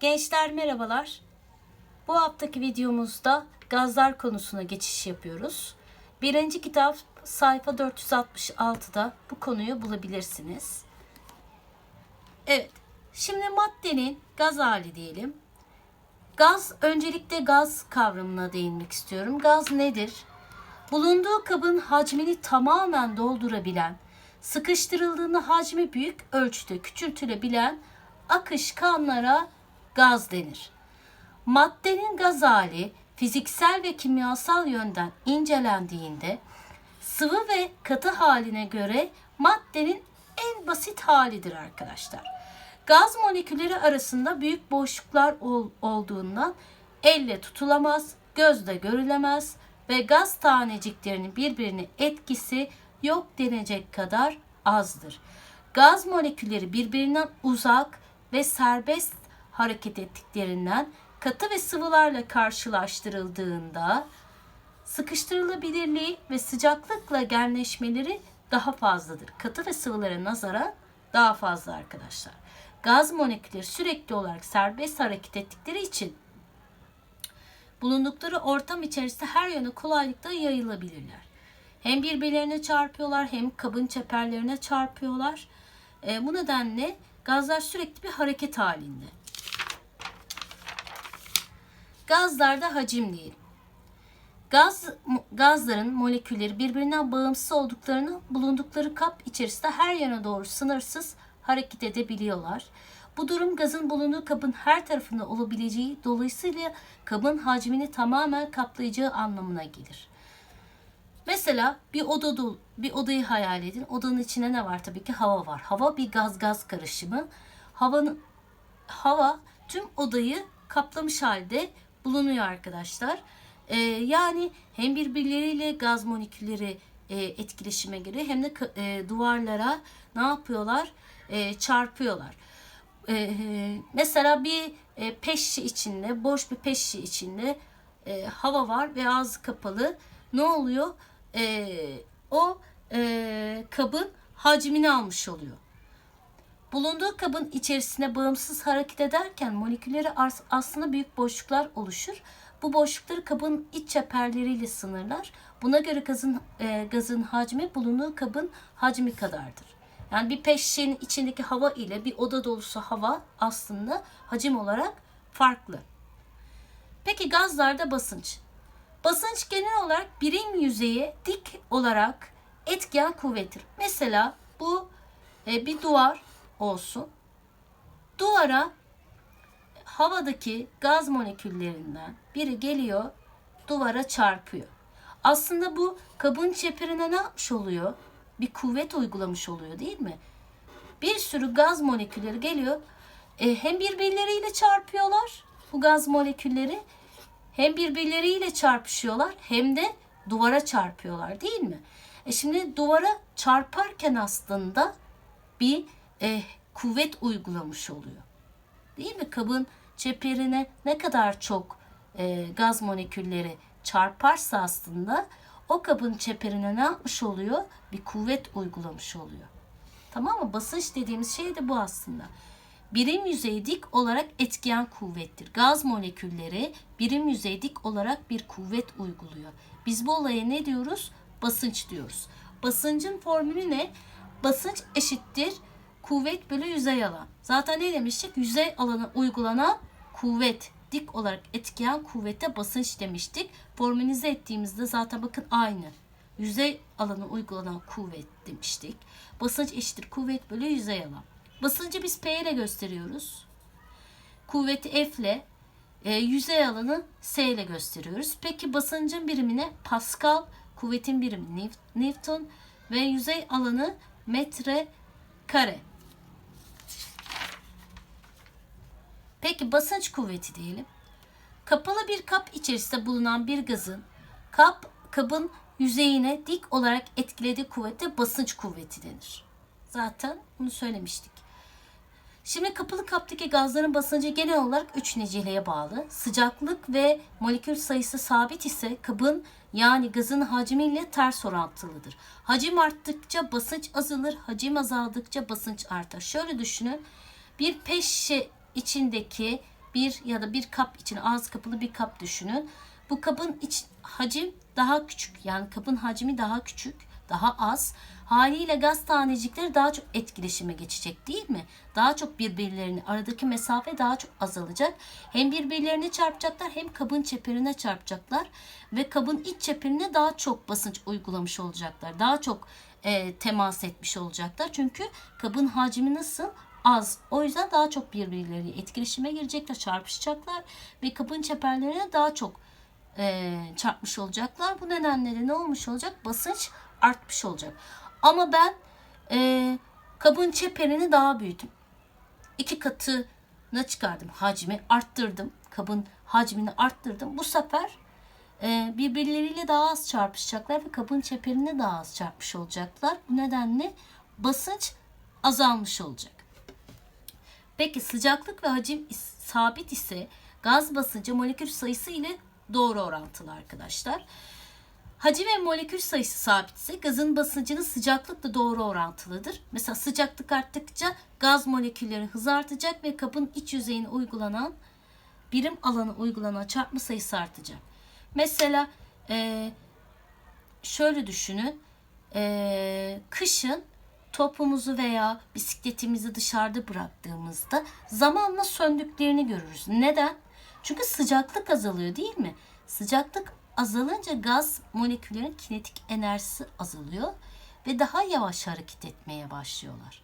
Gençler merhabalar. Bu haftaki videomuzda gazlar konusuna geçiş yapıyoruz. Birinci kitap sayfa 466'da bu konuyu bulabilirsiniz. Evet. Şimdi maddenin gaz hali diyelim. Gaz, öncelikle gaz kavramına değinmek istiyorum. Gaz nedir? Bulunduğu kabın hacmini tamamen doldurabilen, sıkıştırıldığında hacmi büyük ölçüde küçültülebilen akışkanlara gaz denir. Maddenin gaz hali fiziksel ve kimyasal yönden incelendiğinde sıvı ve katı haline göre maddenin en basit halidir arkadaşlar. Gaz molekülleri arasında büyük boşluklar ol- olduğundan elle tutulamaz, gözle görülemez ve gaz taneciklerinin birbirine etkisi yok denecek kadar azdır. Gaz molekülleri birbirinden uzak ve serbest hareket ettiklerinden katı ve sıvılarla karşılaştırıldığında sıkıştırılabilirliği ve sıcaklıkla genleşmeleri daha fazladır. Katı ve sıvılara nazara daha fazla arkadaşlar. Gaz molekülleri sürekli olarak serbest hareket ettikleri için bulundukları ortam içerisinde her yöne kolaylıkla yayılabilirler. Hem birbirlerine çarpıyorlar hem kabın çeperlerine çarpıyorlar. E, bu nedenle gazlar sürekli bir hareket halinde. Gazlarda hacim değil. Gaz, gazların molekülleri birbirinden bağımsız olduklarını bulundukları kap içerisinde her yana doğru sınırsız hareket edebiliyorlar. Bu durum gazın bulunduğu kabın her tarafında olabileceği dolayısıyla kabın hacmini tamamen kaplayacağı anlamına gelir. Mesela bir oda dolu- bir odayı hayal edin. Odanın içinde ne var? Tabii ki hava var. Hava bir gaz gaz karışımı. Havanın hava tüm odayı kaplamış halde bulunuyor arkadaşlar. Ee, yani hem birbirleriyle gaz molekülleri e, etkileşime giriyor hem de e, duvarlara ne yapıyorlar? E, çarpıyorlar. E, mesela bir e, pet şişe içinde, boş bir pet şişe içinde e, hava var ve ağzı kapalı. Ne oluyor? E, o e, kabın hacmini almış oluyor. Bulunduğu kabın içerisine bağımsız hareket ederken molekülleri as- aslında büyük boşluklar oluşur. Bu boşlukları kabın iç çeperleriyle sınırlar. Buna göre gazın e, gazın hacmi bulunduğu kabın hacmi kadardır. Yani bir pet içindeki hava ile bir oda dolusu hava aslında hacim olarak farklı. Peki gazlarda basınç. Basınç genel olarak birim yüzeye dik olarak etkiyen kuvvettir. Mesela bu e, bir duvar olsun. Duvara havadaki gaz moleküllerinden biri geliyor, duvara çarpıyor. Aslında bu kabın çeperine ne yapmış oluyor? Bir kuvvet uygulamış oluyor değil mi? Bir sürü gaz molekülleri geliyor. e, hem birbirleriyle çarpıyorlar bu gaz molekülleri hem birbirleriyle çarpışıyorlar hem de duvara çarpıyorlar değil mi? E şimdi duvara çarparken aslında bir e, kuvvet uygulamış oluyor. Değil mi? Kabın çeperine ne kadar çok e, gaz molekülleri çarparsa aslında o kabın çeperine ne yapmış oluyor? Bir kuvvet uygulamış oluyor. Tamam mı? Basınç dediğimiz şey de bu aslında. Birim yüzeyi dik olarak etkiyen kuvvettir. Gaz molekülleri birim yüzeyi dik olarak bir kuvvet uyguluyor. Biz bu olaya ne diyoruz? Basınç diyoruz. Basıncın formülü ne? Basınç eşittir kuvvet bölü yüzey alan. Zaten ne demiştik? Yüzey alana uygulanan kuvvet. Dik olarak etkiyen kuvvete basınç demiştik. Formülize ettiğimizde zaten bakın aynı. Yüzey alana uygulanan kuvvet demiştik. Basınç eşittir kuvvet bölü yüzey alan. Basıncı biz P ile gösteriyoruz. Kuvveti F ile, e, yüzey alanı S ile gösteriyoruz. Peki basıncın birimine Pascal, kuvvetin birimi Newt- Newton ve yüzey alanı metre kare. Peki basınç kuvveti diyelim. Kapalı bir kap içerisinde bulunan bir gazın kap kabın yüzeyine dik olarak etkilediği kuvvete basınç kuvveti denir. Zaten bunu söylemiştik. Şimdi kapalı kaptaki gazların basıncı genel olarak üç niceliğe bağlı. Sıcaklık ve molekül sayısı sabit ise kabın yani gazın hacmiyle ters orantılıdır. Hacim arttıkça basınç azalır, hacim azaldıkça basınç artar. Şöyle düşünün. Bir şişe içindeki bir ya da bir kap için ağız kapılı bir kap düşünün. Bu kabın iç hacim daha küçük. Yani kabın hacmi daha küçük, daha az. Haliyle gaz tanecikleri daha çok etkileşime geçecek değil mi? Daha çok birbirlerini aradaki mesafe daha çok azalacak. Hem birbirlerine çarpacaklar hem kabın çeperine çarpacaklar ve kabın iç çeperine daha çok basınç uygulamış olacaklar. Daha çok e, temas etmiş olacaklar. Çünkü kabın hacmi nasıl? Az. O yüzden daha çok birbirleriyle etkileşime girecekler, çarpışacaklar ve kabın çeperlerine daha çok e, çarpmış olacaklar. Bu nedenle de ne olmuş olacak? Basınç artmış olacak. Ama ben e, kabın çeperini daha büyüttüm. İki katına çıkardım hacmi, arttırdım. Kabın hacmini arttırdım. Bu sefer e, birbirleriyle daha az çarpışacaklar ve kabın çeperine daha az çarpmış olacaklar. Bu nedenle basınç azalmış olacak. Peki sıcaklık ve hacim sabit ise gaz basıncı molekül sayısı ile doğru orantılı arkadaşlar. Hacim ve molekül sayısı sabitse gazın basıncının sıcaklıkla doğru orantılıdır. Mesela sıcaklık arttıkça gaz molekülleri hız artacak ve kabın iç yüzeyine uygulanan birim alana uygulanan çarpma sayısı artacak. Mesela eee, şöyle düşünün. Eee, kışın topumuzu veya bisikletimizi dışarıda bıraktığımızda zamanla söndüklerini görürüz. Neden? Çünkü sıcaklık azalıyor değil mi? Sıcaklık azalınca gaz moleküllerinin kinetik enerjisi azalıyor ve daha yavaş hareket etmeye başlıyorlar.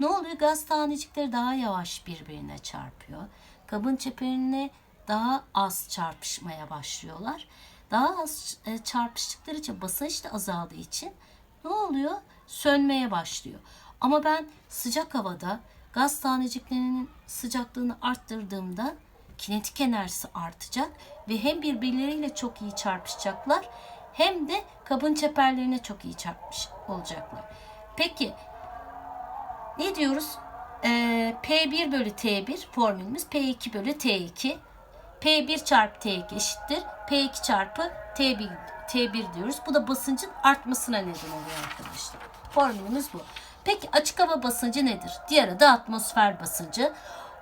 Ne oluyor? Gaz tanecikleri daha yavaş birbirine çarpıyor. Kabın çeperine daha az çarpışmaya başlıyorlar. Daha az e, çarpıştıkları için basınç da azaldığı için ne oluyor? Sönmeye başlıyor. Ama ben sıcak havada gaz taneciklerinin sıcaklığını arttırdığımda kinetik enerjisi artacak ve hem birbirleriyle çok iyi çarpışacaklar hem de kabın çeperlerine çok iyi çarpmış olacaklar. Peki ne diyoruz? Ee, P1 bölü T1 formülümüz P2 bölü T2. P1 çarpı T2 eşittir. P2 çarpı T1, T1 diyoruz. Bu da basıncın artmasına neden oluyor arkadaşlar. Formülümüz bu. Peki açık hava basıncı nedir? Diğer adı atmosfer basıncı.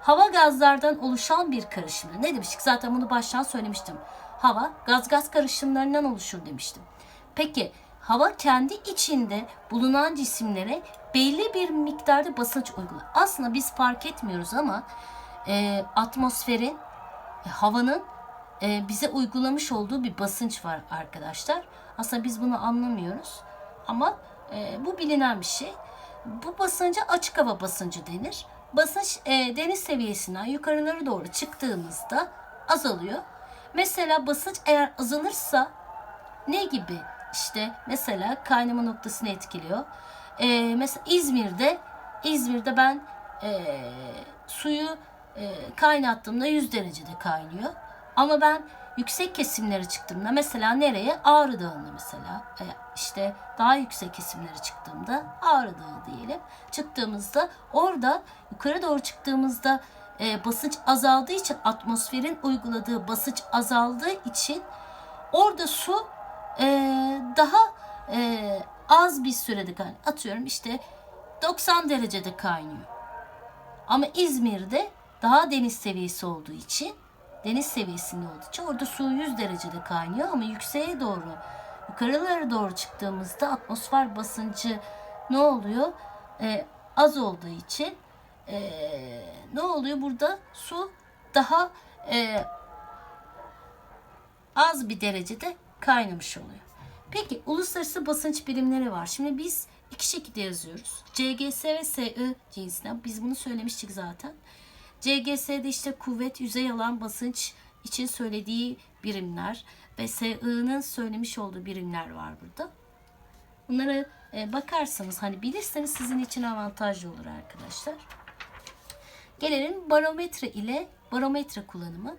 Hava gazlardan oluşan bir karışımı. Ne demiştik? Zaten bunu baştan söylemiştim. Hava gaz gaz karışımlarından oluşur demiştim. Peki hava kendi içinde bulunan cisimlere belli bir miktarda basınç uygular. Aslında biz fark etmiyoruz ama e, atmosferin, e, havanın e, bize uygulamış olduğu bir basınç var arkadaşlar. Aslında biz bunu anlamıyoruz ama e, bu bilinen bir şey. Bu basınca açık hava basıncı denir. Basınç e, deniz seviyesinden yukarılara doğru çıktığımızda azalıyor. Mesela basınç eğer azalırsa ne gibi? İşte mesela kaynama noktasını etkiliyor. Ee, mesela İzmir'de İzmir'de ben e, suyu e, kaynattığımda 100 derecede kaynıyor. Ama ben yüksek kesimlere çıktığımda mesela nereye? Ağrı Dağı'na mesela. E, işte daha yüksek kesimlere çıktığımda Ağrı Dağı diyelim. Çıktığımızda orada yukarı doğru çıktığımızda e, basınç azaldığı için atmosferin uyguladığı basınç azaldığı için orada su e, daha e, az bir sürede kaynıyor. Atıyorum işte 90 derecede kaynıyor. Ama İzmir'de daha deniz seviyesi olduğu için deniz seviyesinde olduğu için orada su 100 derecede kaynıyor ama yükseğe doğru yukarılara doğru çıktığımızda atmosfer basıncı ne oluyor? E, az olduğu için e, ne oluyor burada? Su daha e, az bir derecede kaynamış oluyor. Peki uluslararası basınç birimleri var. Şimdi biz iki şekilde yazıyoruz. CGS ve SI cinsinden. Biz bunu söylemiştik zaten. CGS'de işte kuvvet, yüzey alan basınç için söylediği birimler ve SI'nin söylemiş olduğu birimler var burada. Bunlara e, bakarsanız hani bilirseniz sizin için avantajlı olur arkadaşlar. Gelelim barometre ile barometre kullanımı.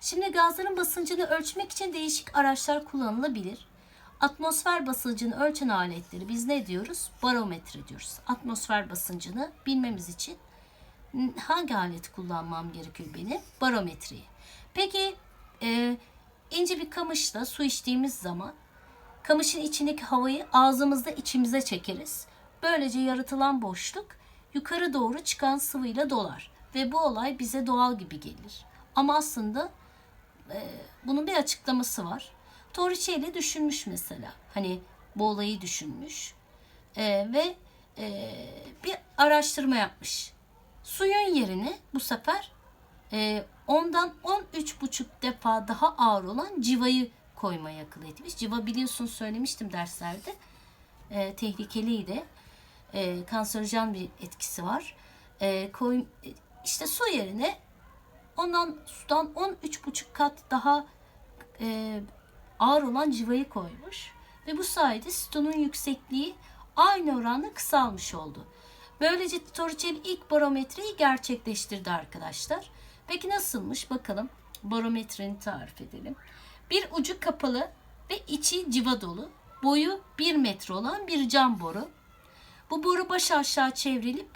Şimdi gazların basıncını ölçmek için değişik araçlar kullanılabilir. Atmosfer basıncını ölçen aletleri biz ne diyoruz? Barometre diyoruz. Atmosfer basıncını bilmemiz için hangi aleti kullanmam gerekiyor benim? Barometreyi. Peki e, ince bir kamışla su içtiğimiz zaman kamışın içindeki havayı ağzımızda içimize çekeriz. Böylece yaratılan boşluk yukarı doğru çıkan sıvıyla dolar ve bu olay bize doğal gibi gelir. Ama aslında e, bunun bir açıklaması var. Torricelli düşünmüş mesela. Hani bu olayı düşünmüş. E, ve e, bir araştırma yapmış. Suyun yerine bu sefer e, ondan 13,5 defa daha ağır olan civayı koymaya akıl etmiş. Civa biliyorsun söylemiştim derslerde. E, tehlikeliydi. E, kanserojen bir etkisi var. E, koy, işte su yerine ondan sudan 13,5 kat daha e, ağır olan civayı koymuş. Ve bu sayede sitonun yüksekliği aynı oranda kısalmış oldu. Böylece Torricelli ilk barometreyi gerçekleştirdi arkadaşlar. Peki nasılmış bakalım. Barometrenin tarif edelim. Bir ucu kapalı ve içi civa dolu. Boyu 1 metre olan bir cam boru. Bu boru baş aşağı çevrilip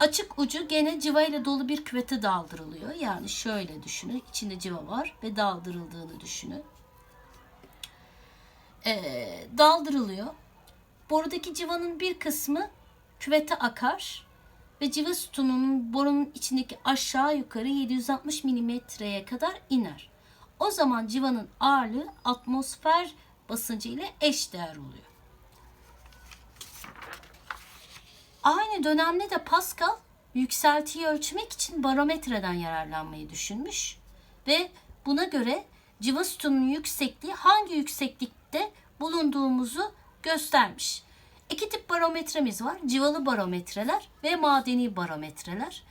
açık ucu gene civa ile dolu bir küvete daldırılıyor. Yani şöyle düşünün. İçinde civa var ve daldırıldığını düşünün. Ee, daldırılıyor. Borudaki civanın bir kısmı küvete akar ve civa sütununun borunun içindeki aşağı yukarı 760 milimetreye kadar iner. O zaman civanın ağırlığı atmosfer basıncı ile eşdeğer oluyor. Aynı dönemde de Pascal yükseltiyi ölçmek için barometreden yararlanmayı düşünmüş ve buna göre civa sütununun yüksekliği hangi yükseklikte bulunduğumuzu göstermiş. İki tip barometremiz var. Civalı barometreler ve madeni barometreler.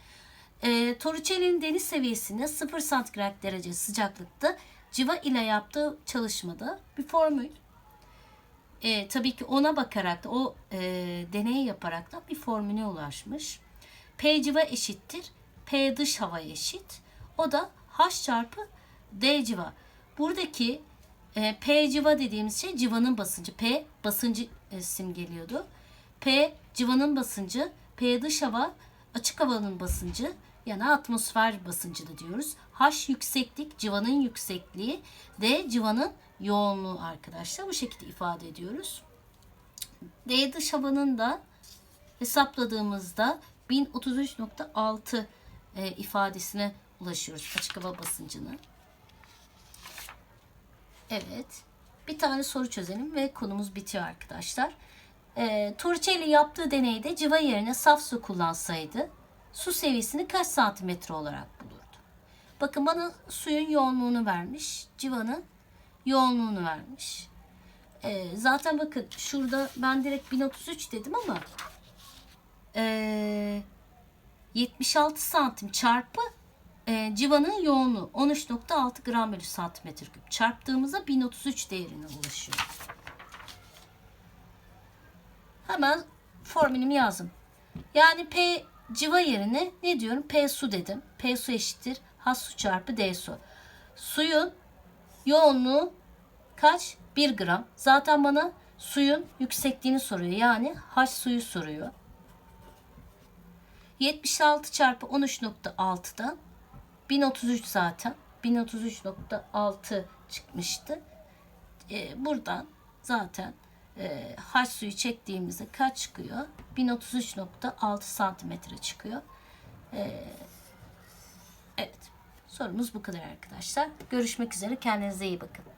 E, Torricelli'nin deniz seviyesinde 0 santigrat derece sıcaklıkta civa ile yaptığı çalışmada bir formül. E, tabii ki ona bakarak da o e, deneyi yaparak da bir formüle ulaşmış. P civa eşittir. P dış hava eşit. O da H çarpı D civa. Buradaki e, P civa dediğimiz şey civanın basıncı. P basıncı e, simgeliyordu. P civanın basıncı. P dış hava açık havanın basıncı. Yani atmosfer basıncı da diyoruz. H yükseklik, civanın yüksekliği. D civanın yoğunluğu arkadaşlar. Bu şekilde ifade ediyoruz. D dış havanın da hesapladığımızda 1033.6 e, ifadesine ulaşıyoruz açık hava basıncını. Evet. Bir tane soru çözelim ve konumuz bitiyor arkadaşlar. E, Torricelli yaptığı deneyde civa yerine saf su kullansaydı su seviyesini kaç santimetre olarak bulurdu? Bakın bana suyun yoğunluğunu vermiş. Civanın yoğunluğunu vermiş. E, zaten bakın şurada ben direkt 1033 dedim ama e, 76 santim çarpı e, civanın yoğunluğu 13.6 gram bölü santimetre küp çarptığımızda 1033 değerine ulaşıyor. Hemen formülümü yazdım. Yani P civa yerine ne diyorum? P su dedim. P su eşittir. H su çarpı D su. Suyun yoğunluğu kaç? 1 gram. Zaten bana suyun yüksekliğini soruyor. Yani H suyu soruyor. 76 çarpı 13.6'dan 1033 zaten. 1033.6 çıkmıştı. Ee, buradan zaten e, H suyu çektiğimizde kaç çıkıyor? 1033.6 santimetre çıkıyor. Ee, evet. Sorumuz bu kadar arkadaşlar. Görüşmek üzere. Kendinize iyi bakın.